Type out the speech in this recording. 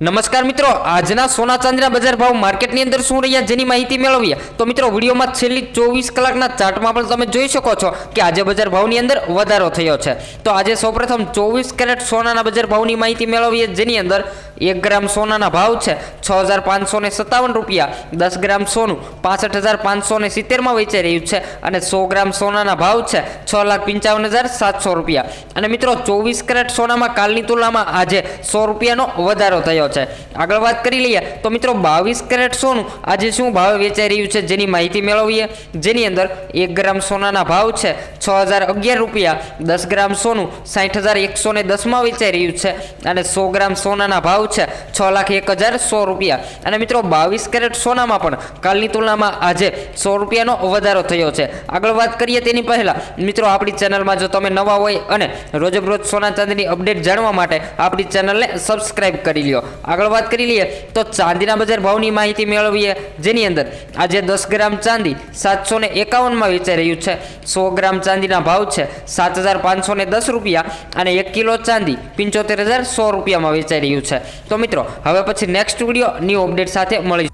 નમસ્કાર મિત્રો, આજના સોના ચાંદીના બજાર ભાવ માર્કેટની અંદર શું રહ્યા જેની માહિતી મેળવીએ? તો મિત્રો, વિડીયોમાં છેલ્લી ચોવીસ કલાકના ચાર્ટમાં પણ તમે જોઈ શકો છો કે આજે બજાર ભાવની અંદર વધારો થયો છે. તો આજે સૌપ્રથમ ચોવીસ કેરેટ સોનાના બજાર ભાવની માહિતી મેળવીએ જેની અંદર એક ગ્રામ સોનાના ભાવ છે છ હજાર પાંચસો સત્તાવન રૂપિયા, દસ ગ્રામ સોનું પાસઠ હજાર પાંચસો ને સિત્તેરમાં વેચાઈ રહ્યું છે અને સો ગ્રામ સોનાના ભાવ છે છ લાખ પંચાવન હજાર સાતસો રૂપિયા. અને મિત્રો, ચોવીસ કેરેટ સોનામાં કાલની તુલનામાં આજે સો રૂપિયાનો વધારો થયો છે. આગળ વાત કરી લઈએ તો મિત્રો બાવીસ કેરેટ સોનું આજે શું ભાવે વેચાઈ રહ્યું છે જેની માહિતી મેળવીએ. જેની અંદર એક ગ્રામ સોનાના ભાવ છે છ હજાર અગિયાર રૂપિયા, દસ ગ્રામ સોનું સાઠ હજાર એકસો ને દસમાં વેચાઈ રહ્યું છે અને સો ગ્રામ સોનાના ભાવ છે છ લાખ એક હજાર સો રૂપિયા. અને મિત્રો બાવીસ કેરેટ સોનામાં પણ કાલની તુલનામાં આજે સો રૂપિયાનો વધારો થયો છે. આગળ વાત કરીએ તેની પહેલાં. મિત્રો આપણી ચેનલમાં જો તમે નવા હોય અને રોજબરોજ સોના ચાંદીની અપડેટ જાણવા માટે આપણી ચેનલને સબસ્ક્રાઇબ કરી લ્યો. આગળ વાત કરી લઈએ તો ચાંદીના બજાર ભાવની માહિતી મેળવીએ. જેની અંદર આજે દસ ગ્રામ ચાંદી સાતસો ને એકાવનમાં વેચાઈ રહ્યું છે. સો ગ્રામ ચાંદીના ભાવ છે સાત હજાર પાંચસો ને દસ રૂપિયા અને એક કિલો ચાંદી પંચોતેર હજાર સો રૂપિયામાં વેચાઈ રહ્યું છે. તો મિત્રો, હવે પછી નેક્સ્ટ વીડિયો ન્યૂ અપડેટ સાથે મળી